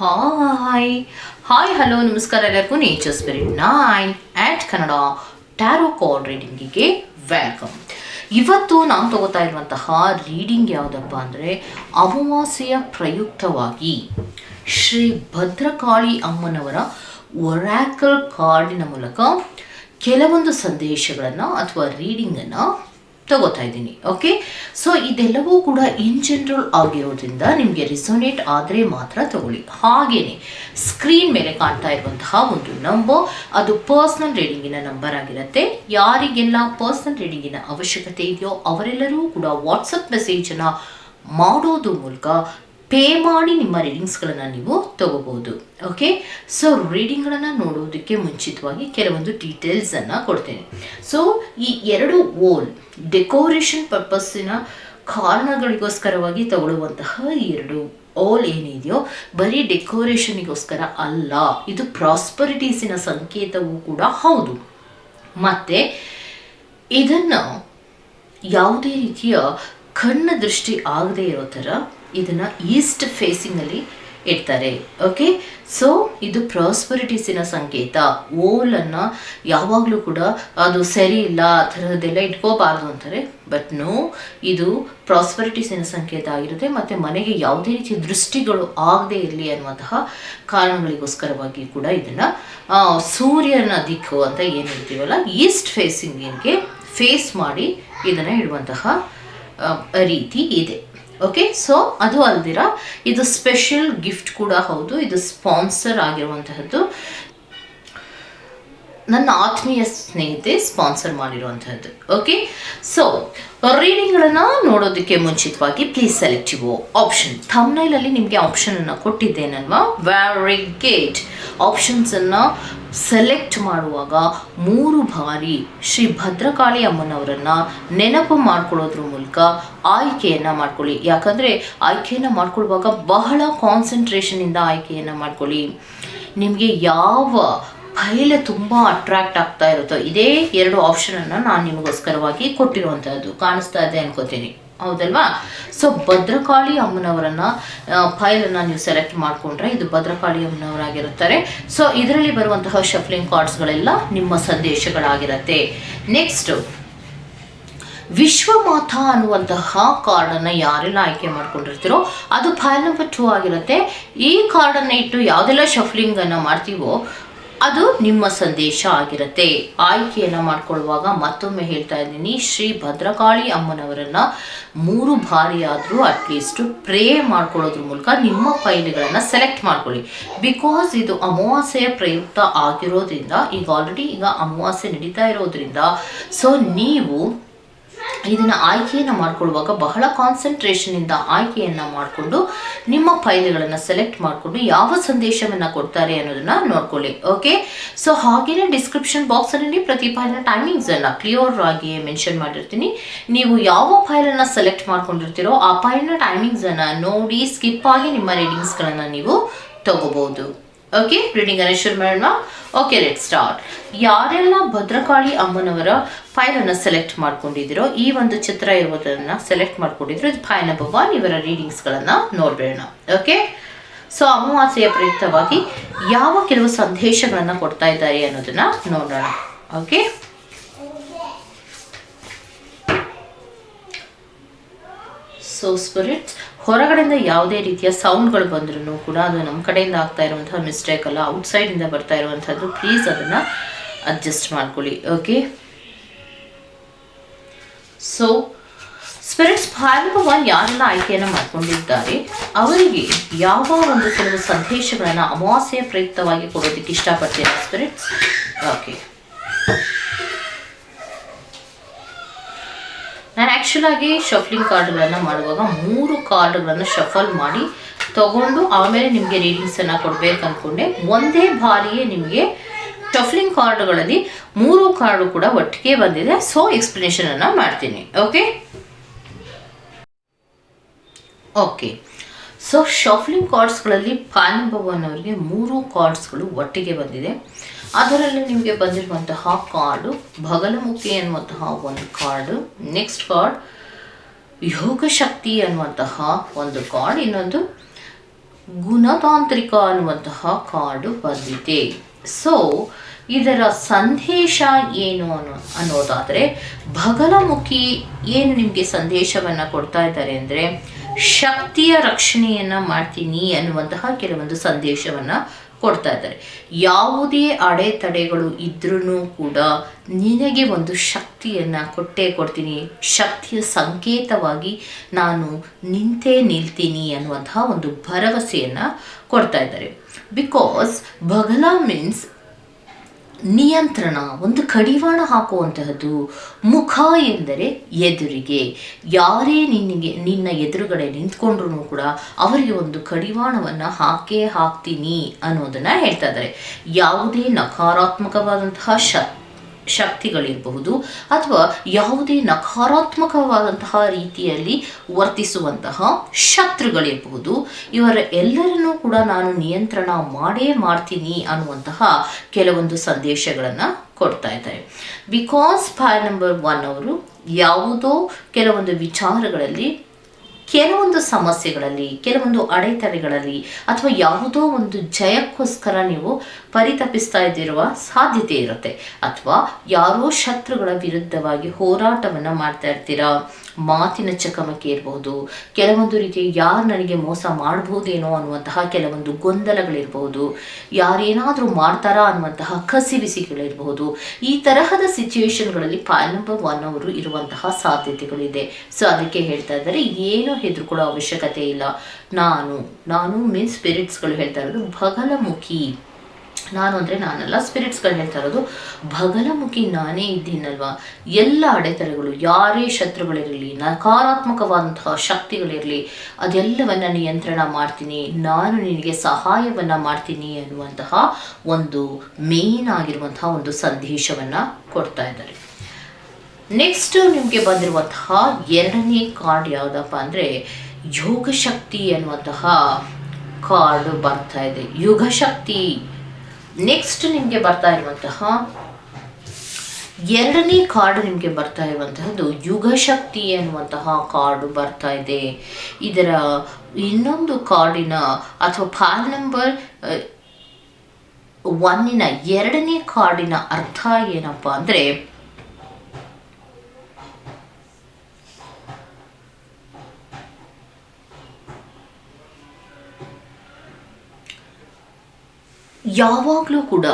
Hi hi hello ನಮಸ್ಕಾರ ಎಲ್ಲರಿಗೂ. Nature spirit nine at Kannada tarot card ರೀಡಿಂಗಿಗೆ welcome ಇವತ್ತು ನಾನು ತಗೋತಾ ಇರುವಂತಹ ರೀಡಿಂಗ್ ಯಾವುದಪ್ಪ ಅಂದರೆ ಅಮಾವಾಸ್ಯೆಯ ಪ್ರಯುಕ್ತವಾಗಿ ಶ್ರೀ ಭದ್ರಕಾಳಿ ಅಮ್ಮನವರ ಒರಾಕಲ್ ಕಾರ್ಡಿನ ಮೂಲಕ ಕೆಲವೊಂದು ಸಂದೇಶಗಳನ್ನು ಅಥವಾ ರೀಡಿಂಗನ್ನು ತಗೋತಾ ಇದ್ದೀನಿ ಓಕೆ ಸೊ ಇದೆಲ್ಲವೂ ಕೂಡ ಇನ್ ಜನರಲ್ ಆಗಿರೋದ್ರಿಂದ ನಿಮಗೆ ರಿಸೋನೇಟ್ ಆದರೆ ಮಾತ್ರ ತಗೊಳ್ಳಿ. ಹಾಗೇನೆ ಸ್ಕ್ರೀನ್ ಮೇಲೆ ಕಾಣ್ತಾ ಇರುವಂತಹ ಒಂದು ನಂಬರ್ ಅದು ಪರ್ಸ್ನಲ್ ರೀಡಿಂಗಿನ ನಂಬರ್ ಆಗಿರುತ್ತೆ. ಯಾರಿಗೆಲ್ಲ ಪರ್ಸ್ನಲ್ ರೀಡಿಂಗಿನ ಅವಶ್ಯಕತೆ ಇದೆಯೋ ಅವರೆಲ್ಲರೂ ಕೂಡ ವಾಟ್ಸಪ್ ಮೆಸೇಜನ್ನು ಮಾಡೋದು ಮೂಲಕ ಪೇ ಮಾಡಿ ನಿಮ್ಮ ರೀಡಿಂಗ್ಸ್ಗಳನ್ನು ನೀವು ತಗೋಬೋದು. ಓಕೆ ಸೊ ರೀಡಿಂಗ್ಗಳನ್ನು ನೋಡೋದಕ್ಕೆ ಮುಂಚಿತವಾಗಿ ಕೆಲವೊಂದು ಡೀಟೇಲ್ಸನ್ನು ಕೊಡ್ತೇನೆ. ಸೊ ಈ ಎರಡು ಓಲ್ ಡೆಕೋರೇಷನ್ ಪರ್ಪಸ್ಸಿನ ಕಾರಣಗಳಿಗೋಸ್ಕರವಾಗಿ ತಗೊಳ್ಳುವಂತಹ ಎರಡು ಓಲ್ ಏನಿದೆಯೋ, ಬರೀ ಡೆಕೋರೇಷನಿಗೋಸ್ಕರ ಅಲ್ಲ, ಇದು ಪ್ರಾಸ್ಪರಿಟೀಸಿನ ಸಂಕೇತವೂ ಕೂಡ ಹೌದು. ಮತ್ತೆ, ಇದನ್ನು ಯಾವುದೇ ರೀತಿಯ ಕಣ್ಣ ದೃಷ್ಟಿ ಆಗದೇ ಇರೋ ಥರ ಇದನ್ನು ಈಸ್ಟ್ ಫೇಸಿಂಗಲ್ಲಿ ಇಡ್ತಾರೆ ಓಕೆ ಸೊ ಇದು ಪ್ರಾಸ್ಪರಿಟೀಸಿನ ಸಂಕೇತ. ಓಲನ್ನು ಯಾವಾಗಲೂ ಕೂಡ ಅದು ಸರಿ ಇಲ್ಲ, ಆ ಥರದ್ದೆಲ್ಲ ಇಟ್ಕೋಬಾರ್ದು ಅಂತಾರೆ. ಬಟ್ ನೋ ಇದು ಪ್ರಾಸ್ಪರಿಟೀಸಿನ ಸಂಕೇತ ಆಗಿರುತ್ತೆ. ಮತ್ತು ಮನೆಗೆ ಯಾವುದೇ ರೀತಿಯ ದೃಷ್ಟಿಗಳು ಆಗದೆ ಇರಲಿ ಅನ್ನುವಂತಹ ಕಾರಣಗಳಿಗೋಸ್ಕರವಾಗಿ ಕೂಡ ಇದನ್ನು ಸೂರ್ಯನ ದಿಕ್ಕು ಅಂತ ಏನು ಹೇಳ್ತೀವಲ್ಲ, ಈಸ್ಟ್ ಫೇಸಿಂಗಿಗೆ ಫೇಸ್ ಮಾಡಿ ಇದನ್ನು ಇಡುವಂತಹ ರೀತಿ ಇದೆ. ಓಕೆ ಸೊ ಅದು ಅಲ್ದಿರ, ಇದು ಸ್ಪೆಷಲ್ ಗಿಫ್ಟ್ ಕೂಡ ಹೌದು, ಇದು ಸ್ಪಾನ್ಸರ್ ಆಗಿರುವಂತಹದ್ದು. ನನ್ನ ಆತ್ಮೀಯ ಸ್ನೇಹಿತೆ ಸ್ಪಾನ್ಸರ್ ಮಾಡಿರುವಂತಹದ್ದು. ಓಕೆ ಸೊ ರೀಡಿಂಗ್ಗಳನ್ನು ನೋಡೋದಕ್ಕೆ ಮುಂಚಿತವಾಗಿ ಪ್ಲೀಸ್ ಸೆಲೆಕ್ಟ್ ಇವು ಆಪ್ಷನ್ ಥಮ್ನೈಲಲ್ಲಿ ನಿಮಗೆ ಆಪ್ಷನನ್ನು ಕೊಟ್ಟಿದ್ದೇನಲ್ವಾ? ವೆರಿ ಗೇಟ್ ಆಪ್ಷನ್ಸನ್ನು ಸೆಲೆಕ್ಟ್ ಮಾಡುವಾಗ ಮೂರು ಬಾರಿ ಶ್ರೀ ಭದ್ರಕಾಳಿ ಅಮ್ಮನವರನ್ನ ನೆನಪು ಮಾಡ್ಕೊಳ್ಳೋದ್ರ ಮೂಲಕ ಆಯ್ಕೆಯನ್ನು ಮಾಡ್ಕೊಳ್ಳಿ. ಯಾಕಂದರೆ ಆಯ್ಕೆಯನ್ನು ಮಾಡ್ಕೊಳ್ಳುವಾಗ ಬಹಳ ಕಾನ್ಸಂಟ್ರೇಷನಿಂದ ಆಯ್ಕೆಯನ್ನು ಮಾಡ್ಕೊಳ್ಳಿ. ನಿಮಗೆ ಯಾವ ಫೈಲ್ ತುಂಬ ಅಟ್ರಾಕ್ಟ್ ಆಗ್ತಾ ಇರುತ್ತೋ ಇದೇ ಎರಡು ಆಪ್ಷನನ್ನು ನಾನು ನಿಮಗೋಸ್ಕರವಾಗಿ ಕೊಟ್ಟಿರುವಂಥದ್ದು ಕಾಣಿಸ್ತಾ ಇದೆ ಅನ್ಕೋತೀನಿ. ಹೌದಲ್ವಾ? ಸೊ ಭದ್ರಕಾಳಿ ಅಮ್ಮನವರನ್ನ ಫೈಲನ್ನು ನೀವು ಸೆಲೆಕ್ಟ್ ಮಾಡಿಕೊಂಡ್ರೆ ಇದು ಭದ್ರಕಾಳಿ ಅಮ್ಮನವರಾಗಿರುತ್ತಾರೆ. ಸೊ ಇದರಲ್ಲಿ ಬರುವಂತಹ ಶಫ್ಲಿಂಗ್ ಕಾರ್ಡ್ಸ್ಗಳೆಲ್ಲ ನಿಮ್ಮ ಸಂದೇಶಗಳಾಗಿರುತ್ತೆ. ನೆಕ್ಸ್ಟ್ ವಿಶ್ವಮಾತಾ ಅನ್ನುವಂತಹ ಕಾರ್ಡನ್ನು ಯಾರೆಲ್ಲ ಆಯ್ಕೆ ಮಾಡ್ಕೊಂಡಿರ್ತೀರೋ, ಅದು ಫೈಲ್ ನಂಬರ್ ಟೂ ಆಗಿರುತ್ತೆ. ಈ ಕಾರ್ಡನ್ನು ಇಟ್ಟು ಯಾವುದೆಲ್ಲ ಶಫ್ಲಿಂಗನ್ನು ಮಾಡ್ತೀವೋ ಅದು ನಿಮ್ಮ ಸಂದೇಶ ಆಗಿರುತ್ತೆ. ಆಯ್ಕೆಯನ್ನ ಮಾಡ್ಕೊಳ್ಳುವಾಗ ಮತ್ತೊಮ್ಮೆ ಹೇಳ್ತಾ ಇದ್ದೀನಿ. ಶ್ರೀ ಭದ್ರಕಾಳಿ ಅಮ್ಮನವರನ್ನ ಮೂರು ಬಾರಿ ಆದರೂ ಅಟ್ಲೀಸ್ಟ್ ಪ್ರೇ ಮಾಡ್ಕೊಳ್ಳೋದ್ರ ಮೂಲಕ ನಿಮ್ಮ ಫೈಲ್ಗಳನ್ನು ಸೆಲೆಕ್ಟ್ ಮಾಡ್ಕೊಳ್ಳಿ. ಬಿಕಾಸ್ ಇದು ಅಮಾವಾಸ್ಯೆಯ ಪ್ರಯುಕ್ತ ಆಗಿರೋದ್ರಿಂದ, ಈಗ ಆಲ್ರೆಡಿ ಈಗ ಅಮಾವಾಸ್ಯೆ ನಡೀತಾ ಇರೋದ್ರಿಂದ ಸೊ ನೀವು ಇದನ್ನು ಆಯ್ಕೆಯನ್ನು ಮಾಡ್ಕೊಳ್ಳುವಾಗ ಬಹಳ ಕಾನ್ಸಂಟ್ರೇಷನಿಂದ ಆಯ್ಕೆಯನ್ನು ಮಾಡಿಕೊಂಡು ನಿಮ್ಮ ಫೈಲ್ಗಳನ್ನು ಸೆಲೆಕ್ಟ್ ಮಾಡಿಕೊಂಡು ಯಾವ ಸಂದೇಶವನ್ನು ಕೊಡ್ತಾರೆ ಅನ್ನೋದನ್ನು ನೋಡ್ಕೊಳ್ಳಿ ಓಕೆ ಸೊ ಹಾಗೆಯೇ ಡಿಸ್ಕ್ರಿಪ್ಷನ್ ಬಾಕ್ಸಲ್ಲಿ ಪ್ರತಿ ಫೈಲ್ನ ಟೈಮಿಂಗ್ಸನ್ನು ಕ್ಲಿಯರ್ ಆಗಿ ಮೆನ್ಷನ್ ಮಾಡಿರ್ತೀನಿ. ನೀವು ಯಾವ ಫೈಲನ್ನು ಸೆಲೆಕ್ಟ್ ಮಾಡ್ಕೊಂಡಿರ್ತೀರೋ ಆ ಫೈಲ್ನ ಟೈಮಿಂಗ್ಸನ್ನು ನೋಡಿ ಸ್ಕಿಪ್ ಆಗಿ ನಿಮ್ಮ ರೀಡಿಂಗ್ಸ್ಗಳನ್ನು ನೀವು ತಗೋಬಹುದು. ಓಕೆ ರೀಡಿಂಗ್ ಅನ್ನು ಶುರು ಓಕೆ ಲೆಟ್ ಸ್ಟಾರ್ಟ್ ಯಾರೆಲ್ಲ ಭದ್ರಕಾಳಿ ಅಮ್ಮನವರ ಫೈಲ್ ಅನ್ನು ಸೆಲೆಕ್ಟ್ ಮಾಡ್ಕೊಂಡಿದ್ದೀರೋ, ಈ ಒಂದು ಚಿತ್ರ ಇರುವುದನ್ನು ಸೆಲೆಕ್ಟ್ ಮಾಡ್ಕೊಂಡಿದ್ರು ಇದು ನಂಬರ್ ಒನ್ ಇವರ ರೀಡಿಂಗ್ಸ್ಗಳನ್ನು ನೋಡ್ಬೇಡ ಓಕೆ ಸೊ ಅಮಾವಾಸ್ಯೆಯ ಪ್ರಯುಕ್ತವಾಗಿ ಯಾವ ಕೆಲವು ಸಂದೇಶಗಳನ್ನು ಕೊಡ್ತಾ ಇದ್ದಾರೆ ಅನ್ನೋದನ್ನ ನೋಡೋಣ. ಓಕೆ ಸೊ ಸ್ಪಿರಿಟ್ಸ್ ಹೊರಗಡೆಯಿಂದ ಯಾವುದೇ ರೀತಿಯ ಸೌಂಡ್ಗಳು ಬಂದ್ರೂ ಕೂಡ ಅದು ನಮ್ಮ ಕಡೆಯಿಂದ ಆಗ್ತಾ ಇರುವಂತಹ ಮಿಸ್ಟೇಕ್ ಅಲ್ಲ ಔಟ್ಸೈಡಿಂದ ಬರ್ತಾ ಇರುವಂಥದ್ದು ಪ್ಲೀಸ್ ಅದನ್ನು ಅಡ್ಜಸ್ಟ್ ಮಾಡ್ಕೊಳ್ಳಿ ಓಕೆ ಸೊ ಸ್ಪಿರಿಟ್ಸ್ ಒನ್ ಯಾರೆಲ್ಲ ಆಯ್ಕೆಯನ್ನು ಮಾಡಿಕೊಂಡಿದ್ದಾರೆ, ಅವರಿಗೆ ಯಾವ ಒಂದು ಕೆಲವು ಸಂದೇಶಗಳನ್ನು ಅಮಾವಾಸ್ಯ ಪ್ರಯುಕ್ತವಾಗಿ ಕೊಡೋದಕ್ಕೆ ಇಷ್ಟಪಡ್ತೀರಾ ಸ್ಪಿರಿಟ್ಸ್ ಓಕೆ ನಾನು ಆ್ಯಕ್ಚುಲಾಗಿ ಶಫ್ಲಿಂಗ್ ಕಾರ್ಡ್ಗಳನ್ನು ಮಾಡುವಾಗ ಮೂರು ಕಾರ್ಡ್ಗಳನ್ನು ಶಫಲ್ ಮಾಡಿ ತಗೊಂಡು ಆಮೇಲೆ ನಿಮಗೆ ರೀಡಿಂಗ್ಸನ್ನು ಕೊಡಬೇಕು ಅಂದ್ಕೊಂಡೆ ಒಂದೇ ಬಾರಿಯೇ ನಿಮಗೆ ಶಫ್ಲಿಂಗ್ ಕಾರ್ಡ್ಗಳಲ್ಲಿ ಮೂರು ಕಾರ್ಡು ಕೂಡ ಒಟ್ಟಿಗೆ ಬಂದಿದೆ. ಸೊ ಎಕ್ಸ್ಪ್ಲನೇಷನನ್ನು ಮಾಡ್ತೀನಿ. ಓಕೆ ಓಕೆ ಸೊ ಶಫ್ಲಿಂಗ್ ಕಾರ್ಡ್ಸ್ಗಳಲ್ಲಿ ಪಾನ್ ಭವನ್ ಅವರಿಗೆ ಮೂರು ಕಾರ್ಡ್ಸ್ಗಳು ಒಟ್ಟಿಗೆ ಬಂದಿದೆ. ಅದರಲ್ಲಿ ನಿಮಗೆ ಬಂದಿರುವಂತಹ ಕಾರ್ಡು ಭಗಲಮುಖಿ ಅನ್ನುವಂತಹ ಒಂದು card next card Yoga Shakti ಅನ್ನುವಂತಹ ಒಂದು ಕಾರ್ಡ್ ಇನ್ನೊಂದು ಗುಣತಾಂತ್ರಿಕ ಅನ್ನುವಂತಹ ಕಾರ್ಡು ಬಂದಿದೆ. ಸೊ ಇದರ ಸಂದೇಶ ಏನು ಅನ್ನೋ, ಅನ್ನೋದಾದರೆ ಭಗಲಮುಖಿ ಏನು ನಿಮಗೆ ಸಂದೇಶವನ್ನು ಕೊಡ್ತಾ ಇದ್ದಾರೆ ಅಂದರೆ, ಶಕ್ತಿಯ ರಕ್ಷಣೆಯನ್ನು ಮಾಡ್ತೀನಿ ಅನ್ನುವಂತಹ ಕೆಲವೊಂದು ಸಂದೇಶವನ್ನು ಕೊಡ್ತಾ ಇದ್ದಾರೆ. ಯಾವುದೇ ಅಡೆತಡೆಗಳು ಇದ್ರೂ ಕೂಡ ನಿನಗೆ ಒಂದು ಶಕ್ತಿಯನ್ನು ಕೊಟ್ಟೇ ಕೊಡ್ತೀನಿ. ಶಕ್ತಿಯ ಸಂಕೇತವಾಗಿ ನಾನು ನಿಂತೇ ನಿಲ್ತೀನಿ ಅನ್ನುವಂತಹ ಒಂದು ಭರವಸೆಯನ್ನು ಕೊಡ್ತಾ ಇದ್ದಾರೆ. ಬಿಕಾಸ್ ಭಗಲಾ ಮೀನ್ಸ್ ನಿಯಂತ್ರಣ, ಒಂದು ಕಡಿವಾಣ ಹಾಕುವಂತಹದ್ದು ಮುಖ ಎಂದರೆ ಎದುರಿಗೆ. ಯಾರೇ ನಿನಗೆ ನಿನ್ನ ಎದುರುಗಡೆ ನಿಂತ್ಕೊಂಡ್ರು ಕೂಡ ಅವರಿಗೆ ಒಂದು ಕಡಿವಾಣವನ್ನು ಹಾಕೇ ಹಾಕ್ತೀನಿ ಅನ್ನೋದನ್ನು ಹೇಳ್ತಾ ಇದ್ದಾರೆ. ಯಾವುದೇ ನಕಾರಾತ್ಮಕವಾದಂತಹ ಶ ಶಕ್ತಿಗಳಿರಬಹುದು ಅಥವಾ ಯಾವುದೇ ನಕಾರಾತ್ಮಕವಾದಂತಹ ರೀತಿಯಲ್ಲಿ ವರ್ತಿಸುವಂತಹ ಶತ್ರುಗಳಿರಬಹುದು. ಇವರ ಎಲ್ಲರನ್ನೂ ಕೂಡ ನಾನು ನಿಯಂತ್ರಣ ಮಾಡೇ ಮಾಡ್ತೀನಿ ಅನ್ನುವಂತಹ ಕೆಲವೊಂದು ಸಂದೇಶಗಳನ್ನು ಕೊಡ್ತಾ ಇದ್ದಾರೆ. ಬಿಕಾಸ್ ಫೈಲ್ ನಂಬರ್ ಒನ್ ಅವರು ಯಾವುದೋ ಕೆಲವೊಂದು ವಿಚಾರಗಳಲ್ಲಿ ಕೆಲವೊಂದು ಸಮಸ್ಯೆಗಳಲ್ಲಿ, ಕೆಲವೊಂದು ಅಡೆತಡೆಗಳಲ್ಲಿ ಅಥವಾ ಯಾವುದೋ ಒಂದು ಜಯಕ್ಕೋಸ್ಕರ ನೀವು ಪರಿತಪಿಸ್ತಾ ಇದ್ದಿರುವ ಸಾಧ್ಯತೆ ಇರುತ್ತೆ. ಅಥವಾ ಯಾರೋ ಶತ್ರುಗಳ ವಿರುದ್ಧವಾಗಿ ಹೋರಾಟವನ್ನು ಮಾಡ್ತಾ ಇರ್ತೀರಾ? ಮಾತಿನ ಚಕಮಕಿ ಇರಬಹುದು, ಕೆಲವೊಂದು ರೀತಿ ಯಾರು ನನಗೆ ಮೋಸ ಮಾಡಬಹುದೇನೋ ಅನ್ನುವಂತಹ ಕೆಲವೊಂದು ಗೊಂದಲಗಳಿರಬಹುದು, ಯಾರೇನಾದರೂ ಮಾಡ್ತಾರಾ ಅನ್ನುವಂತಹ ಕಸಿವಿಸಿಗಳಿರಬಹುದು, ಈ ತರಹದ ಸಿಚುವೇಶನ್ಗಳಲ್ಲಿ ಫೈಲ್ ನಂಬರ್ ಒನ್ ಅವರು ಇರುವಂತಹ ಸಾಧ್ಯತೆಗಳಿದೆ. ಸೊ ಅದಕ್ಕೆ ಹೇಳ್ತಾ ಇದ್ದಾರೆ, ಏನು ಹೆದರ್ಕೊಳ್ಳೋ ಅವಶ್ಯಕತೆ ಇಲ್ಲ. ನಾನು ನಾನು ಮೀನ್ಸ್ ಸ್ಪಿರಿಟ್ಸ್ಗಳು ಹೇಳ್ತಾ ಇರೋದು ಭಗಲಮುಖಿ. ನಾನು ಅಂದರೆ ನಾನಲ್ಲ ಸ್ಪಿರಿಟ್ಸ್ಗಳು ಹೇಳ್ತಾ ಇರೋದು ಭಗಲಮುಖಿ ನಾನೇ ಇದ್ದೀನಲ್ವಾ? ಎಲ್ಲ ಅಡೆತಡೆಗಳು, ಯಾರೇ ಶತ್ರುಗಳಿರಲಿ, ನಕಾರಾತ್ಮಕವಾದಂತಹ ಶಕ್ತಿಗಳಿರಲಿ, ಅದೆಲ್ಲವನ್ನ ನಿಯಂತ್ರಣ ಮಾಡ್ತೀನಿ, ನಾನು ನಿನಗೆ ಸಹಾಯವನ್ನು ಮಾಡ್ತೀನಿ ಅನ್ನುವಂತಹ ಒಂದು ಮೇನ್ ಆಗಿರುವಂತಹ ಒಂದು ಸಂದೇಶವನ್ನು ಕೊಡ್ತಾ ಇದ್ದಾರೆ. ನೆಕ್ಸ್ಟ್ ನಿಮಗೆ ಬಂದಿರುವಂತಹ ಎರಡನೇ ಕಾರ್ಡ್ ಯಾವುದಪ್ಪ ಅಂದರೆ, ಯೋಗಶಕ್ತಿ ಅನ್ನುವಂತಹ ಕಾರ್ಡ್ ಬರ್ತಾ ಇದೆ. ಯುಗಶಕ್ತಿ. ನೆಕ್ಸ್ಟ್ ನಿಮಗೆ ಬರ್ತಾ ಇರುವಂತಹ ಎರಡನೇ ಕಾರ್ಡ್ ನಿಮಗೆ ಬರ್ತಾ ಇರುವಂತಹದ್ದು ಯುಗಶಕ್ತಿ ಎನ್ನುವಂತಹ ಕಾರ್ಡ್ ಬರ್ತಾ ಇದೆ. ಇದರ ಇನ್ನೊಂದು ಕಾರ್ಡಿನ ಅಥವಾ ಫಾಲ್ ನಂಬರ್ ಒನ್ನಿನ ಎರಡನೇ ಕಾರ್ಡಿನ ಅರ್ಥ ಏನಪ್ಪ ಅಂದರೆ ಯಾವಾಗಲೂ ಕೂಡ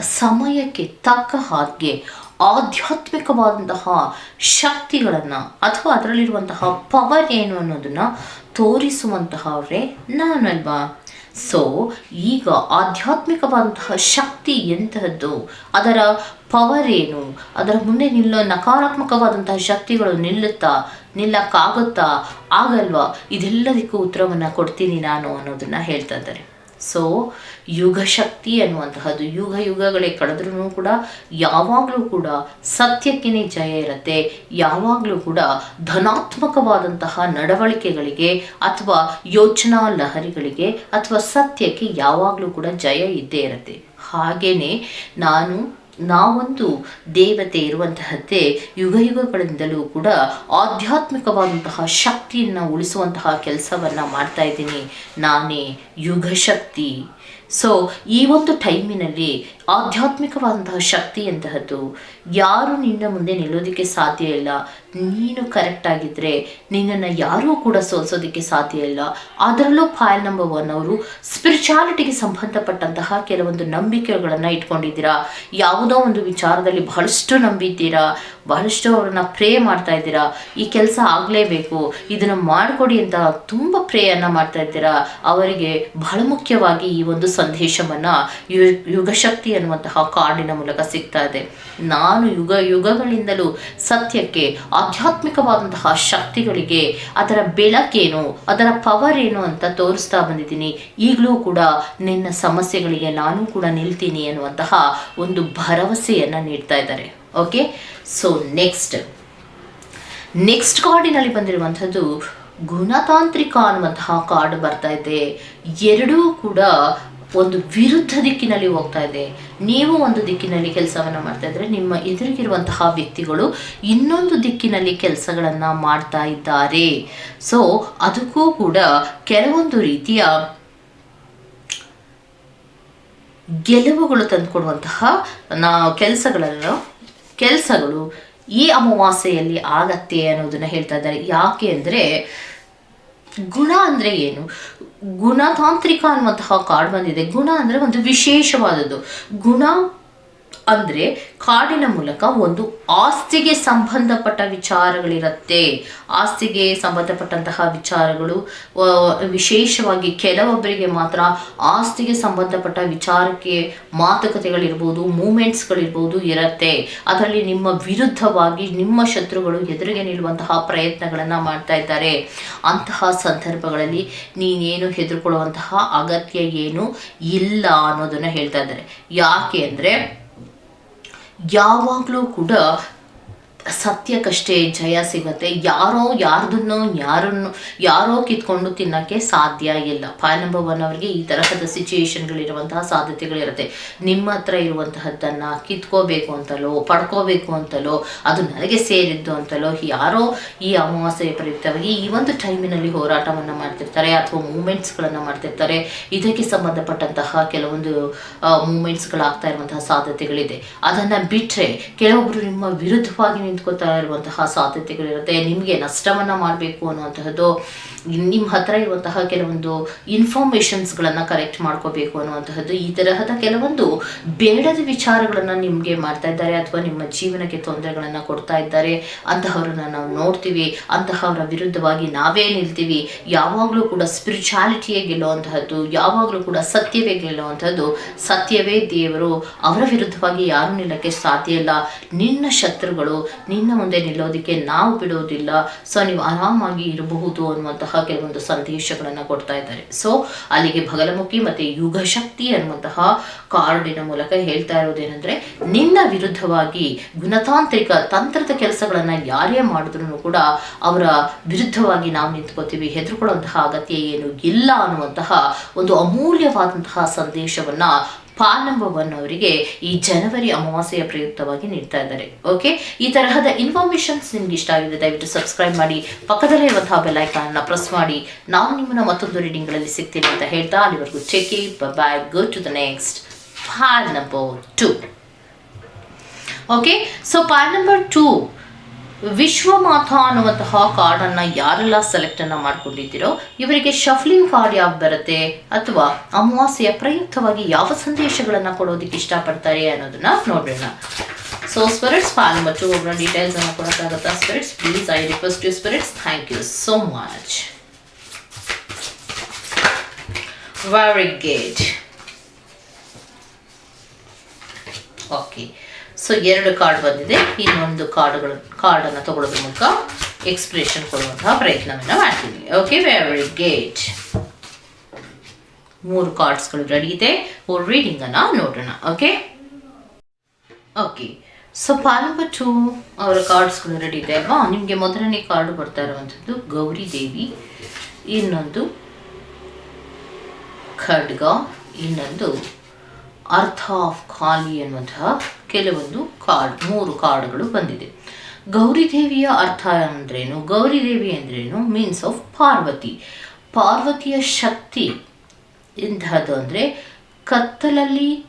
ಸಮಯಕ್ಕೆ ತಕ್ಕ ಹಾಗೆ ಆಧ್ಯಾತ್ಮಿಕವಾದಂತಹ ಶಕ್ತಿಗಳನ್ನು ಅಥವಾ ಅದರಲ್ಲಿರುವಂತಹ ಪವರ್ ಏನು ಅನ್ನೋದನ್ನು ತೋರಿಸುವಂತಹವರೇ ನಾನಲ್ವಾ? ಸೊ ಈಗ ಆಧ್ಯಾತ್ಮಿಕವಾದಂತಹ ಶಕ್ತಿ ಎಂತಹದ್ದು? ಅದರ ಪವರ್ ಏನು? ಅದರ ಮುಂದೆ ನಿಲ್ಲೋ ನಕಾರಾತ್ಮಕವಾದಂತಹ ಶಕ್ತಿಗಳು ನಿಲ್ಲುತ್ತಾ, ನಿಲ್ಲಕ್ಕಾಗುತ್ತಾ? ಆಗಲ್ವಾ? ಇದೆಲ್ಲದಕ್ಕೂ ಉತ್ತರವನ್ನು ಕೊಡ್ತೀನಿ ನಾನು ಅನ್ನೋದನ್ನು ಹೇಳ್ತಾ ಇದ್ದಾರೆ. ಸೊ ಯುಗಶಕ್ತಿ ಅನ್ನುವಂತಹದ್ದು ಯುಗ ಯುಗಗಳೇ ಕಳೆದ್ರೂ ಕೂಡ ಯಾವಾಗಲೂ ಕೂಡ ಸತ್ಯಕ್ಕೇನೆ ಜಯ ಇರುತ್ತೆ. ಯಾವಾಗಲೂ ಕೂಡ ಧನಾತ್ಮಕವಾದಂತಹ ನಡವಳಿಕೆಗಳಿಗೆ ಅಥವಾ ಯೋಚನಾ ಲಹರಿಗಳಿಗೆ ಅಥವಾ ಸತ್ಯಕ್ಕೆ ಯಾವಾಗಲೂ ಕೂಡ ಜಯ ಇದ್ದೇ ಇರುತ್ತೆ. ಹಾಗೇನೆ ನಾನು ನಾವೊಂದು ದೇವತೆ ಇರುವಂತಹದ್ದೇ ಯುಗ ಯುಗಗಳಿಂದಲೂ ಕೂಡ ಆಧ್ಯಾತ್ಮಿಕವಾದಂತಹ ಶಕ್ತಿಯನ್ನು ಉಳಿಸುವಂತಹ ಕೆಲಸವನ್ನು ಮಾಡ್ತಾ ಇದ್ದೀನಿ. ನಾನೇ ಯುಗಶಕ್ತಿ. ಸೊ ಈ ಒಂದು ಟೈಮಿನಲ್ಲಿ ಆಧ್ಯಾತ್ಮಿಕವಾದಂತಹ ಶಕ್ತಿ ಅಂತಹದ್ದು ಯಾರು ನಿನ್ನ ಮುಂದೆ ನಿಲ್ಲೋದಕ್ಕೆ ಸಾಧ್ಯ ಇಲ್ಲ. ನೀನು ಕರೆಕ್ಟ್ ಆಗಿದ್ರೆ ನಿನ್ನನ್ನು ಯಾರೂ ಕೂಡ ಸೋಲ್ಸೋದಕ್ಕೆ ಸಾಧ್ಯ ಇಲ್ಲ. ಅದರಲ್ಲೂ ಫೈಲ್ ನಂಬರ್ ಒನ್ ಅವರು ಸ್ಪಿರಿಚುಯಾಲಿಟಿಗೆ ಸಂಬಂಧಪಟ್ಟಂತಹ ಕೆಲವೊಂದು ನಂಬಿಕೆಗಳನ್ನು ಇಟ್ಕೊಂಡಿದ್ದೀರಾ? ಯಾವುದೋ ಒಂದು ವಿಚಾರದಲ್ಲಿ ಬಹಳಷ್ಟು ನಂಬಿದ್ದೀರಾ? ಬಹಳಷ್ಟು ಅವ್ರನ್ನ ಪ್ರೇ ಮಾಡ್ತಾ ಇದ್ದೀರಾ? ಈ ಕೆಲಸ ಆಗಲೇಬೇಕು. ಇದನ್ನು ಮಾಡಿಕೊಡಿ ಅಂತ ತುಂಬ ಪ್ರೇಯನ್ನು ಮಾಡ್ತಾ ಇದ್ದೀರಾ? ಅವರಿಗೆ ಬಹಳ ಮುಖ್ಯವಾಗಿ ಈ ಒಂದು ಸಂದೇಶವನ್ನು ಯು ಯುಗಶಕ್ತಿ ಅನ್ನುವಂತಹ ಕಾರ್ಡಿನ ಮೂಲಕ ಸಿಗ್ತಾ ಇದೆ. ನಾನು ಯುಗ ಯುಗಗಳಿಂದಲೂ ಸತ್ಯಕ್ಕೆ, ಆಧ್ಯಾತ್ಮಿಕವಾದಂತಹ ಶಕ್ತಿಗಳಿಗೆ ಅದರ ಬೆಳಕೇನು, ಅದರ ಪವರ್ ಏನು ಅಂತ ತೋರಿಸ್ತಾ ಬಂದಿದ್ದೀನಿ. ಈಗಲೂ ಕೂಡ ನಿನ್ನ ಸಮಸ್ಯೆಗಳಿಗೆ ನಾನು ಕೂಡ ನಿಲ್ತೀನಿ ಅನ್ನುವಂತಹ ಒಂದು ಭರವಸೆಯನ್ನು ನೀಡ್ತಾ ಇದ್ದಾರೆ. ಓಕೆ ಸೊ ನೆಕ್ಸ್ಟ್ ನೆಕ್ಸ್ಟ್ ಕಾರ್ಡಿನಲ್ಲಿ ಬಂದಿರುವಂಥದ್ದು ಗುಣತಾಂತ್ರಿಕ ಅನ್ನುವಂತಹ ಕಾರ್ಡ್ ಬರ್ತಾ ಇದೆ. ಎರಡೂ ಕೂಡ ಒಂದು ವಿರುದ್ಧ ದಿಕ್ಕಿನಲ್ಲಿ ಹೋಗ್ತಾ ಇದೆ. ನೀವು ಒಂದು ದಿಕ್ಕಿನಲ್ಲಿ ಕೆಲಸವನ್ನು ಮಾಡ್ತಾ ಇದ್ರೆ ನಿಮ್ಮ ಎದುರಿಗಿರುವಂತಹ ವ್ಯಕ್ತಿಗಳು ಇನ್ನೊಂದು ದಿಕ್ಕಿನಲ್ಲಿ ಕೆಲಸಗಳನ್ನು ಮಾಡ್ತಾ ಇದ್ದಾರೆ. ಸೊ ಅದಕ್ಕೂ ಕೂಡ ಕೆಲವೊಂದು ರೀತಿಯ ಗೆಲುವುಗಳು ತಂದುಕೊಡುವಂತಹ ನಾ ಕೆಲಸಗಳನ್ನು, ಕೆಲಸಗಳು ಈ ಅಮಾವಾಸ್ಯೆಯಲ್ಲಿ ಆಗತ್ತೆ ಅನ್ನೋದನ್ನ ಹೇಳ್ತಾ ಇದ್ದಾರೆ. ಯಾಕೆ ಅಂದರೆ ಗುಣ ಅಂದರೆ ಏನು? ಗುಣತಾಂತ್ರಿಕ ಅನ್ನುವಂತಹ ಕಾರ್ಡ್ ಬಂದಿದೆ. ಗುಣ ಅಂದರೆ ಒಂದು ವಿಶೇಷವಾದದ್ದು. ಗುಣ ಅಂದರೆ ಕಾಡಿನ ಮೂಲಕ ಒಂದು ಆಸ್ತಿಗೆ ಸಂಬಂಧಪಟ್ಟ ವಿಚಾರಗಳಿರುತ್ತೆ. ಆಸ್ತಿಗೆ ಸಂಬಂಧಪಟ್ಟಂತಹ ವಿಚಾರಗಳು ವಿಶೇಷವಾಗಿ ಕೆಲವೊಬ್ಬರಿಗೆ ಮಾತ್ರ ಆಸ್ತಿಗೆ ಸಂಬಂಧಪಟ್ಟ ವಿಚಾರಕ್ಕೆ ಮಾತುಕತೆಗಳಿರ್ಬೋದು, ಮೂಮೆಂಟ್ಸ್ಗಳಿರ್ಬೋದು ಇರುತ್ತೆ. ಅದರಲ್ಲಿ ನಿಮ್ಮ ವಿರುದ್ಧವಾಗಿ ನಿಮ್ಮ ಶತ್ರುಗಳು ಎದುರಿಗೆ ನಿಲ್ಲುವಂತಹ ಪ್ರಯತ್ನಗಳನ್ನು ಮಾಡ್ತಾ ಇದ್ದಾರೆ. ಅಂತಹ ಸಂದರ್ಭಗಳಲ್ಲಿ ನೀನೇನು ಹೆದರ್ಕೊಳ್ಳುವಂತಹ ಅಗತ್ಯ ಏನು ಇಲ್ಲ ಅನ್ನೋದನ್ನು ಹೇಳ್ತಾ ಇದ್ದಾರೆ. ಯಾಕೆ ಅಂದರೆ ಯಾವಾಗಲೂ ಕೂಡ ಸತ್ಯಕ್ಕಷ್ಟೇ ಜಯ ಸಿಗುತ್ತೆ. ಯಾರೋ ಯಾರ್ದನ್ನು, ಯಾರನ್ನು, ಯಾರೋ ಕಿತ್ಕೊಂಡು ತಿನ್ನೋಕ್ಕೆ ಸಾಧ್ಯ ಇಲ್ಲ. ಫೈಲ್ ನಂಬರ್ ಒನ್ ಅವರಿಗೆ ಈ ತರಹದ ಸಿಚುಯೇಷನ್ಗಳಿರುವಂತಹ ಸಾಧ್ಯತೆಗಳಿರುತ್ತೆ ನಿಮ್ಮ ಹತ್ರ ಇರುವಂತಹದ್ದನ್ನು ಕಿತ್ಕೋಬೇಕು ಅಂತಲೋ, ಪಡ್ಕೋಬೇಕು ಅಂತಲೋ, ಅದು ನನಗೆ ಸೇರಿದ್ದು ಅಂತಲೋ, ಯಾರೋ ಈ ಅಮಾವಾಸ್ಯೆ ಪ್ರಯುಕ್ತವಾಗಿ ಈ ಒಂದು ಟೈಮಿನಲ್ಲಿ ಹೋರಾಟವನ್ನು ಮಾಡ್ತಿರ್ತಾರೆ ಅಥವಾ ಮೂಮೆಂಟ್ಸ್ಗಳನ್ನು ಮಾಡ್ತಿರ್ತಾರೆ, ಇದಕ್ಕೆ ಸಂಬಂಧಪಟ್ಟಂತಹ ಕೆಲವೊಂದು ಮೂಮೆಂಟ್ಸ್ಗಳಾಗ್ತಾ ಇರುವಂತಹ ಸಾಧ್ಯತೆಗಳಿದೆ. ಅದನ್ನು ಬಿಟ್ಟರೆ ಕೆಲವೊಬ್ಬರು ನಿಮ್ಮ ವಿರುದ್ಧವಾಗಿ ನಿಂತ್ಕೋತಾ ಇರುವಂತಹ ಸಾಧ್ಯತೆಗಳಿರುತ್ತೆ, ನಿಮಗೆ ನಷ್ಟವನ್ನು ಮಾಡಬೇಕು ಅನ್ನುವಂತಹದ್ದು ನಿಮ್ಮ ಹತ್ರ ಇರುವಂತಹ ಕೆಲವೊಂದು ಇನ್ಫಾರ್ಮೇಷನ್ಸ್ಗಳನ್ನು ಕರೆಕ್ಟ್ ಮಾಡ್ಕೋಬೇಕು ಅನ್ನುವಂತಹದ್ದು, ಈ ತರಹದ ಕೆಲವೊಂದು ಬೇಡದ ವಿಚಾರಗಳನ್ನು ನಿಮಗೆ ಮಾಡ್ತಾ ಇದ್ದಾರೆ ಅಥವಾ ನಿಮ್ಮ ಜೀವನಕ್ಕೆ ತೊಂದರೆಗಳನ್ನು ಕೊಡ್ತಾ ಇದ್ದಾರೆ, ಅಂತಹವ್ರನ್ನ ನಾವು ನೋಡ್ತೀವಿ, ಅಂತಹವರ ವಿರುದ್ಧವಾಗಿ ನಾವೇ ನಿಲ್ತೀವಿ, ಯಾವಾಗಲೂ ಕೂಡ ಸ್ಪಿರಿಚುಯಾಲಿಟಿಯೇ ಗೆಲ್ಲುವಂತಹದ್ದು, ಯಾವಾಗಲೂ ಕೂಡ ಸತ್ಯವೇ ಗೆಲ್ಲುವಂಥದ್ದು ಸತ್ಯವೇ ದೇವರು, ಅವರ ವಿರುದ್ಧವಾಗಿ ಯಾರು ನಿಲ್ಲಕ್ಕೆ ಸಾಧ್ಯ ಇಲ್ಲ, ನಿನ್ನ ಶತ್ರುಗಳು ನಿನ್ನ ಮುಂದೆ ನಿಲ್ಲೋದಕ್ಕೆ ನಾವು ಬಿಡೋದಿಲ್ಲ ಸೊ ನೀವು ಆರಾಮಾಗಿ ಇರಬಹುದು ಅನ್ನುವಂತಹ ಕೆಲವೊಂದು ಸಂದೇಶಗಳನ್ನು ಕೊಡ್ತಾ ಇದ್ದಾರೆ. ಸೊ ಅಲ್ಲಿಗೆ ಭಗಲಮುಖಿ ಮತ್ತೆ ಯುಗಶಕ್ತಿ ಅನ್ನುವಂತಹ ಕಾರ್ಡಿನ ಮೂಲಕ ಹೇಳ್ತಾ ಇರೋದೇನೆಂದರೆ, ನಿನ್ನ ವಿರುದ್ಧವಾಗಿ ಗುಣತಾಂತ್ರಿಕ ತಂತ್ರದ ಕೆಲಸಗಳನ್ನು ಯಾರೇ ಮಾಡಿದ್ರು ಕೂಡ ಅವರ ವಿರುದ್ಧವಾಗಿ ನಾವು ನಿಂತ್ಕೋತೀವಿ. ಹೆದರ್ಕೊಳ್ಳುವಂತಹ ಅಗತ್ಯ ಏನು ಇಲ್ಲ ಅನ್ನುವಂತಹ ಒಂದು ಅಮೂಲ್ಯವಾದಂತಹ ಸಂದೇಶವನ್ನ ಪಾ ನಂಬರ್ ಒನ್ ಅವರಿಗೆ ಈ ಜನವರಿ ಅಮಾವಾಸ್ಯೆಯ ಪ್ರಯುಕ್ತವಾಗಿ ನೀಡ್ತಾ ಇದ್ದಾರೆ. ಓಕೆ ಈ ತರಹದ ಇನ್ಫಾರ್ಮೇಶನ್ಸ್ ನಿಮ್ಗೆ ಇಷ್ಟ ಆಗಿದೆ ದಯವಿಟ್ಟು ಸಬ್ಸ್ಕ್ರೈಬ್ ಮಾಡಿ, ಪಕ್ಕದಲ್ಲೇ ಇರುವಂತಹ ಬೆಲ್ ಐಕಾನ್ನ ಪ್ರೆಸ್ ಮಾಡಿ. ನಾವು ನಿಮ್ಮನ್ನ ಮತ್ತೊಂದು ರೀಡಿಂಗ್ಗಳಲ್ಲಿ ಸಿಗ್ತೀನಿ ಅಂತ ಹೇಳ್ತಾ ಅಲ್ಲಿವರೆಗೂ check bye go to the next for number two okay so for number two Vishwamata ಅನ್ನುವಂತಹ ಕಾರ್ಡನ್ನು ಯಾರೆಲ್ಲ ಸೆಲೆಕ್ಟನ್ನು ಮಾಡ್ಕೊಂಡಿದ್ದೀರೋ, ಇವರಿಗೆ ಶಫ್ಲಿಂಗ್ ಕಾರ್ಡ್ ಯಾವ್ದು ಬರುತ್ತೆ ಅಥವಾ ಅಮಾವಾಸ್ಯೆಯ ಪ್ರಯುಕ್ತವಾಗಿ ಯಾವ ಸಂದೇಶಗಳನ್ನು ಕೊಡೋದಕ್ಕೆ ಇಷ್ಟಪಡ್ತಾರೆ ಅನ್ನೋದನ್ನ ನೋಡೋಣ ಸೊ ಸ್ಪಿರಿಟ್ಸ್ ಪಾಲ್ ಮತ್ತು ಒಬ್ಬರ ಡೀಟೇಲ್ಸ್ ಅನ್ನು ಕೊಡೋಕ್ಕಾಗತ್ತಾ? Spirits please I request you spirits thank you so much very great okay so ಎರಡು ಕಾರ್ಡ್ ಬಂದಿದೆ. ಇನ್ನೊಂದು ಕಾರ್ಡ್ಗಳು ಕಾರ್ಡನ್ನು ತಗೊಳ್ಳೋದ್ರ ಮೂಲಕ ಎಕ್ಸ್ಪ್ರೆಷನ್ ಕೊಡುವಂತಹ ಪ್ರಯತ್ನವನ್ನು ಮಾಡ್ತೀನಿ. ಓಕೆ ವೆರಿ ಗೇಟ್ ಮೂರು ಕಾರ್ಡ್ಸ್ಗಳು ರೆಡಿ ಇದೆ. ರೀಡಿಂಗನ್ನು ನೋಡೋಣ. Okay okay so number two ಅವರ ಕಾರ್ಡ್ಸ್ಗಳು ರೆಡಿ ಇದೆ ಅಲ್ವಾ? ನಿಮಗೆ ಮೊದಲನೇ ಕಾರ್ಡ್ ಬರ್ತಾ ಇರುವಂಥದ್ದು ಗೌರಿ ದೇವಿ. ಇನ್ನೊಂದು ಖಡ್ಗ. ಇನ್ನೊಂದು ಅರ್ಥ ಆಫ್ ಖಾಲಿ ಅನ್ನುವಂತಹ ಕೆಲವೊಂದು ಕಾರ್ಡ್, ಮೂರು ಕಾರ್ಡ್ಗಳು ಬಂದಿದೆ. ಗೌರಿ ದೇವಿಯ ಅರ್ಥ ಅಂದ್ರೇನು? ಗೌರಿದೇವಿ ಅಂದ್ರೇನು? Means of Parvati. ಪಾರ್ವತಿಯ ಶಕ್ತಿ ಇಂತಹದ್ದು ಅಂದರೆ ಕತ್ತಲಲ್ಲಿ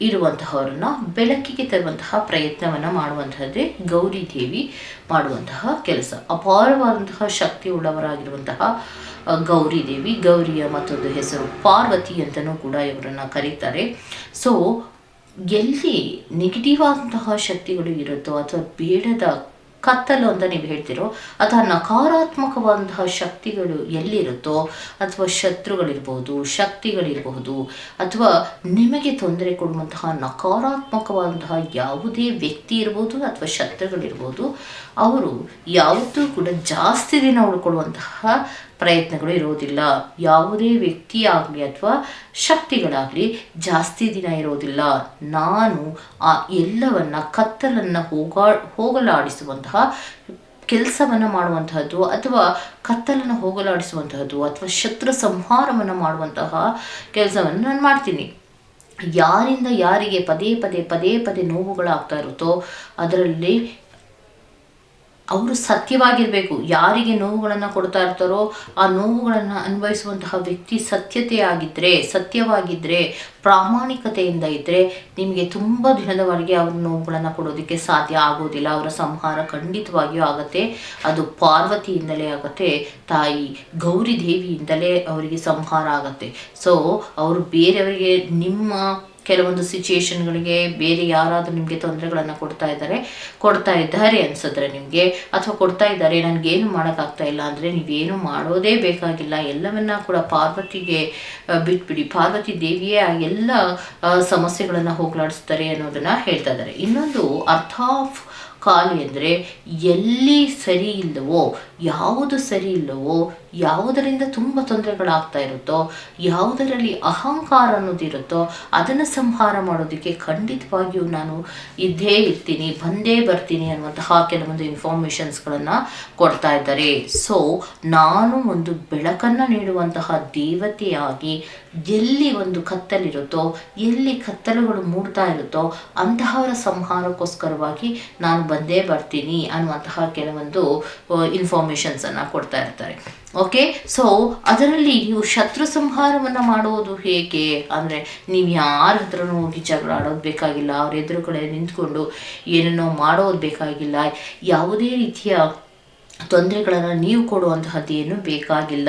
ಇರುವಂತಹವರನ್ನ ಬೆಳಕಿಗೆ ತರುವಂತಹ ಪ್ರಯತ್ನವನ್ನು ಮಾಡುವಂತಹದ್ದೇ ಗೌರಿ ದೇವಿ ಮಾಡುವಂತಹ ಕೆಲಸ. ಅಪಾರವಾದಂತಹ ಶಕ್ತಿ ಉಳ್ಳವರಾಗಿರುವಂತಹ ಗೌರಿ ದೇವಿ, ಗೌರಿಯ ಮತ್ತೊಂದು ಹೆಸರು ಪಾರ್ವತಿ ಅಂತಲೂ ಕೂಡ ಇವರನ್ನ ಕರೀತಾರೆ. ಸೊ ಎಲ್ಲಿ ನೆಗೆಟಿವ್ ಆದಂತಹ ಶಕ್ತಿಗಳು ಇರುತ್ತೋ ಅಥವಾ ಬೇಡದ ಕತ್ತಲು ಅಂತ ನೀವು ಹೇಳ್ತಿರೋ, ಅಥವಾ ನಕಾರಾತ್ಮಕವಾದಂತಹ ಶಕ್ತಿಗಳು ಎಲ್ಲಿರುತ್ತೋ, ಅಥವಾ ಶತ್ರುಗಳಿರ್ಬೋದು, ಶಕ್ತಿಗಳಿರಬಹುದು, ಅಥವಾ ನಿಮಗೆ ತೊಂದರೆ ಕೊಡುವಂತಹ ನಕಾರಾತ್ಮಕವಾದಂತಹ ಯಾವುದೇ ವ್ಯಕ್ತಿ ಇರ್ಬೋದು, ಅಥವಾ ಶತ್ರುಗಳಿರ್ಬೋದು, ಅವರು ಯಾವುದೂ ಕೂಡ ಜಾಸ್ತಿ ದಿನ ಉಳ್ಕೊಳ್ಳುವಂತಹ ಪ್ರಯತ್ನಗಳು ಇರೋದಿಲ್ಲ ಯಾವುದೇ ವ್ಯಕ್ತಿ ಆಗಲಿ ಅಥವಾ ಶಕ್ತಿಗಳಾಗಲಿ ಜಾಸ್ತಿ ದಿನ ಇರೋದಿಲ್ಲ ನಾನು ಆ ಎಲ್ಲವನ್ನ ಕತ್ತಲನ್ನು ಹೋಗಾ, ಹೋಗಲಾಡಿಸುವಂತಹ ಕೆಲಸವನ್ನು ಮಾಡುವಂತಹದ್ದು ಅಥವಾ ಕತ್ತಲನ್ನು ಹೋಗಲಾಡಿಸುವಂತಹದ್ದು ಅಥವಾ ಶತ್ರು ಸಂಹಾರವನ್ನು ಮಾಡುವಂತಹ ಕೆಲಸವನ್ನು ನಾನು ಮಾಡ್ತೀನಿ. ಯಾರಿಂದ ಯಾರಿಗೆ ಪದೇ ಪದೇ ಪದೇ ಪದೇ ನೋವುಗಳಾಗ್ತಾ ಇರುತ್ತೋ ಅದರಲ್ಲಿ ಅವರು ಸತ್ಯವಾಗಿರಬೇಕು. ಯಾರಿಗೆ ನೋವುಗಳನ್ನು ಕೊಡ್ತಾ ಇರ್ತಾರೋ ಆ ನೋವುಗಳನ್ನು ಅನ್ವಯಿಸುವಂತಹ ವ್ಯಕ್ತಿ ಸತ್ಯತೆಯಾಗಿದ್ದರೆ ಸತ್ಯವಾಗಿದ್ದರೆ ಪ್ರಾಮಾಣಿಕತೆಯಿಂದ ಇದ್ದರೆ ನಿಮಗೆ ತುಂಬ ದಿನದವರೆಗೆ ಅವ್ರ ನೋವುಗಳನ್ನು ಕೊಡೋದಕ್ಕೆ ಸಾಧ್ಯ ಆಗೋದಿಲ್ಲ. ಅವರ ಸಂಹಾರ ಖಂಡಿತವಾಗಿಯೂ ಆಗುತ್ತೆ. ಅದು ಪಾರ್ವತಿಯಿಂದಲೇ ಆಗುತ್ತೆ. ತಾಯಿ ಗೌರಿ ದೇವಿಯಿಂದಲೇ ಅವರಿಗೆ ಸಂಹಾರ ಆಗುತ್ತೆ. ಸೊ ಅವರು ಬೇರೆಯವರಿಗೆ ನಿಮ್ಮ ಕೆಲವೊಂದು ಸಿಚುಯೇಷನ್ಗಳಿಗೆ ಬೇರೆ ಯಾರಾದರೂ ನಿಮಗೆ ತೊಂದರೆಗಳನ್ನು ಕೊಡ್ತಾ ಇದ್ದಾರೆ ಕೊಡ್ತಾ ಇದ್ದಾರೆ ಅನ್ಸಿದ್ರೆ ನಿಮಗೆ, ಅಥವಾ ಕೊಡ್ತಾ ಇದ್ದಾರೆ, ನನಗೇನು ಮಾಡೋಕ್ಕಾಗ್ತಾ ಇಲ್ಲ ಅಂದರೆ ನೀವೇನು ಮಾಡೋದೇ ಬೇಕಾಗಿಲ್ಲ. ಎಲ್ಲವನ್ನ ಕೂಡ ಪಾರ್ವತಿಗೆ ಬಿಟ್ಬಿಡಿ. ಪಾರ್ವತಿ ದೇವಿಯೇ ಆ ಎಲ್ಲ ಸಮಸ್ಯೆಗಳನ್ನು ಹೋಗಲಾಡಿಸ್ತಾರೆ ಅನ್ನೋದನ್ನು ಹೇಳ್ತಾ ಇದ್ದಾರೆ. ಇನ್ನೊಂದು ಅರ್ಥ ಆಫ್ ಖಾಲಿ ಅಂದರೆ ಎಲ್ಲಿ ಸರಿ ಇಲ್ಲವೋ ಯಾವುದು ಸರಿ ಇಲ್ಲವೋ, ಯಾವುದರಿಂದ ತುಂಬ ತೊಂದರೆಗಳಾಗ್ತಾ ಇರುತ್ತೋ, ಯಾವುದರಲ್ಲಿ ಅಹಂಕಾರ ಅನ್ನೋದಿರುತ್ತೋ ಅದನ್ನು ಸಂಹಾರ ಮಾಡೋದಕ್ಕೆ ಖಂಡಿತವಾಗಿಯೂ ನಾನು ಇದ್ದೇ ಇರ್ತೀನಿ, ಬಂದೇ ಬರ್ತೀನಿ ಅನ್ನುವಂತಹ ಕೆಲವೊಂದು ಇನ್ಫಾರ್ಮೇಷನ್ಸ್ಗಳನ್ನು ಕೊಡ್ತಾ ಇದ್ದಾರೆ. ಸೊ ನಾನು ಒಂದು ಬೆಳಕನ್ನು ನೀಡುವಂತಹ ದೇವತೆಯಾಗಿ ಎಲ್ಲಿ ಒಂದು ಕತ್ತಲಿರುತ್ತೋ, ಎಲ್ಲಿ ಕತ್ತಲುಗಳು ಮೂಡ್ತಾ ಇರುತ್ತೋ, ಅಂತಹವರ ಸಂಹಾರಕ್ಕೋಸ್ಕರವಾಗಿ ನಾನು ಬಂದೇ ಬರ್ತೀನಿ ಅನ್ನುವಂತಹ ಕೆಲವೊಂದು ಇನ್ಫಾರ್ಮೇಷನ್ಸನ್ನು ಕೊಡ್ತಾ ಇರ್ತಾರೆ. ಓಕೆ ಸೊ ಅದರಲ್ಲಿ ನೀವು ಶತ್ರು ಸಂಹಾರವನ್ನು ಮಾಡೋದು ಹೇಗೆ? ಅಂದರೆ, ನೀವು ಯಾರ ಹತ್ರನೂ ಹೋಗಿ ಜಗಳ ಆಡೋದು ಬೇಕಾಗಿಲ್ಲ. ಅವ್ರ ಎದುರುಗಡೆ ನಿಂತ್ಕೊಂಡು ಏನೇನೋ ಮಾಡೋದು ಬೇಕಾಗಿಲ್ಲ. ಯಾವುದೇ ರೀತಿಯ ತೊಂದರೆಗಳನ್ನು ನೀವು ಕೊಡುವಂತಹದ್ದೇನು ಬೇಕಾಗಿಲ್ಲ.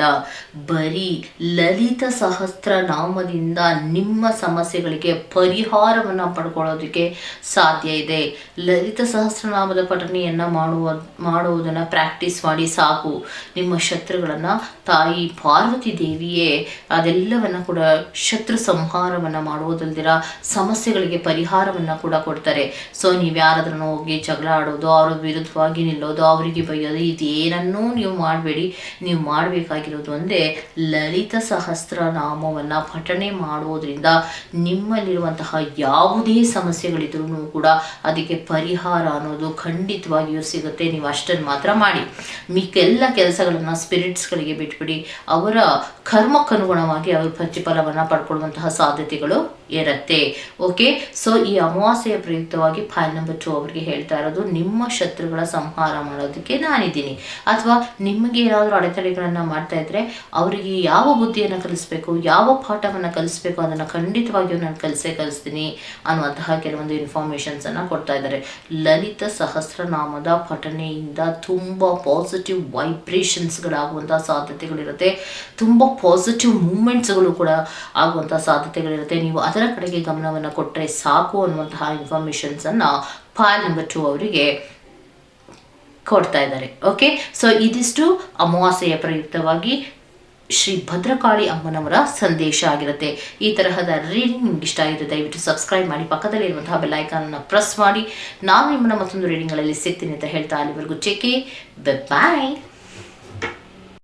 ಬರೀ ಲಲಿತ ಸಹಸ್ರ ನಾಮದಿಂದ ನಿಮ್ಮ ಸಮಸ್ಯೆಗಳಿಗೆ ಪರಿಹಾರವನ್ನು ಪಡ್ಕೊಳ್ಳೋದಕ್ಕೆ ಸಾಧ್ಯ ಇದೆ. ಲಲಿತ ಸಹಸ್ರನಾಮದ ಪಠಣೆಯನ್ನು ಮಾಡುವ, ಮಾಡುವುದನ್ನು ಪ್ರಾಕ್ಟೀಸ್ ಮಾಡಿ ಸಾಕು. ನಿಮ್ಮ ಶತ್ರುಗಳನ್ನು ತಾಯಿ ಪಾರ್ವತಿ ದೇವಿಯೇ, ಅದೆಲ್ಲವನ್ನು ಕೂಡ ಶತ್ರು ಸಂಹಾರವನ್ನು ಮಾಡುವುದಲ್ದಿರ ಸಮಸ್ಯೆಗಳಿಗೆ ಪರಿಹಾರವನ್ನು ಕೂಡ ಕೊಡ್ತಾರೆ. ಸೊ ನೀವು ಯಾರಾದ್ರೂ ಹೋಗಿ ಜಗಳ ಆಡೋದು, ಅವ್ರ ವಿರುದ್ಧವಾಗಿ ನಿಲ್ಲೋದು, ಅವರಿಗೆ ಬೈಯೋದು ಇದೇನನ್ನೂ ನೀವು ಮಾಡಬೇಡಿ. ನೀವು ಮಾಡಬೇಕಾಗಿರೋದು ಒಂದೇ ಲಲಿತ ಸಹಸ್ರ ನಾಮವನ್ನು ಪಠಣೆ ಮಾಡೋದ್ರಿಂದ ನಿಮ್ಮಲ್ಲಿರುವಂತಹ ಯಾವುದೇ ಸಮಸ್ಯೆಗಳಿದ್ರೂ ಕೂಡ ಅದಕ್ಕೆ ಪರಿಹಾರ ಅನ್ನೋದು ಖಂಡಿತವಾಗಿಯೂ ಸಿಗುತ್ತೆ. ನೀವು ಅಷ್ಟನ್ನು ಮಾತ್ರ ಮಾಡಿ. ಮಿಕ್ಕೆಲ್ಲ ಕೆಲಸಗಳನ್ನು ಸ್ಪಿರಿಟ್ಸ್ಗಳಿಗೆ ಬಿಟ್ಬಿಡಿ. ಅವರ ಕರ್ಮಕ್ಕನುಗುಣವಾಗಿ ಅವರು ಪ್ರತಿಫಲವನ್ನು ಪಡ್ಕೊಳ್ಳುವಂತಹ ಸಾಧ್ಯತೆಗಳು ಇರುತ್ತೆ. ಓಕೆ ಸೊ ಈ ಅಮಾವಾಸ್ಯೆಯ ಪ್ರಯುಕ್ತವಾಗಿ ಫೈಲ್ ನಂಬರ್ ಟು ಅವರಿಗೆ ಹೇಳ್ತಾ ಇರೋದು, ನಿಮ್ಮ ಶತ್ರುಗಳ ಸಂಹಾರ ಮಾಡೋದಕ್ಕೆ ನಾನಿದ್ದೀನಿ. ಅಥವಾ ನಿಮಗೆ ಏನಾದರೂ ಅಡೆತಡೆಗಳನ್ನು ಮಾಡ್ತಾ ಇದ್ರೆ ಅವರಿಗೆ ಯಾವ ಬುದ್ಧಿಯನ್ನು ಕಲಿಸ್ಬೇಕು, ಯಾವ ಪಾಠವನ್ನು ಕಲಿಸ್ಬೇಕು ಅದನ್ನು ಖಂಡಿತವಾಗಿಯೂ ನಾನು ಕಲಿಸೇ ಕಲಿಸ್ತೀನಿ ಅನ್ನುವಂತಹ ಕೆಲವೊಂದು ಇನ್ಫಾರ್ಮೇಷನ್ಸನ್ನು ಕೊಡ್ತಾ ಇದ್ದಾರೆ. ಲಲಿತ ಸಹಸ್ರನಾಮದ ಪಠಣೆಯಿಂದ ತುಂಬ ಪಾಸಿಟಿವ್ ವೈಬ್ರೇಷನ್ಸ್ಗಳಾಗುವಂಥ ಸಾಧ್ಯತೆಗಳಿರುತ್ತೆ. ತುಂಬ ಪಾಸಿಟಿವ್ ಮೂಮೆಂಟ್ಸ್ಗಳು ಕೂಡ ಆಗುವಂಥ ಸಾಧ್ಯತೆಗಳಿರುತ್ತೆ. ನೀವು ಅದರ ಕಡೆಗೆ ಗಮನವನ್ನು ಕೊಟ್ಟರೆ ಸಾಕು ಅನ್ನುವಂತಹ ಇನ್ಫಾರ್ಮೇಷನ್ಸನ್ನು ಫೈಲ್ ನಂಬರ್ ಟು ಅವರಿಗೆ ಕೊಡ್ತಾ ಇದ್ದಾರೆ. ಓಕೆ ಸೊ ಇದಿಷ್ಟು ಅಮಾವಾಸ್ಯೆಯ ಪ್ರಯುಕ್ತವಾಗಿ ಶ್ರೀ ಭದ್ರಕಾಳಿ ಅಮ್ಮನವರ ಸಂದೇಶ ಆಗಿರುತ್ತೆ. ಈ ತರಹದ ರೀಡಿಂಗ್ ನಿಮ್ಗೆ ಇಷ್ಟ ಆಗಿದೆ ದಯವಿಟ್ಟು ಸಬ್ಸ್ಕ್ರೈಬ್ ಮಾಡಿ ಪಕ್ಕದಲ್ಲಿರುವಂತಹ ಬೆಲ್ ಐಕಾನನ್ನು ಪ್ರೆಸ್ ಮಾಡಿ. ನಾನು ನಿಮ್ಮನ್ನ ಮತ್ತೊಂದು ರೀಡಿಂಗ್ಗಳಲ್ಲಿ ಸಿಗ್ತೀನಿ ಅಂತ ಹೇಳ್ತಾ ಅಲ್ಲಿವರೆಗೂ ಚೆಕ್ಕೆ ಬಾಯ್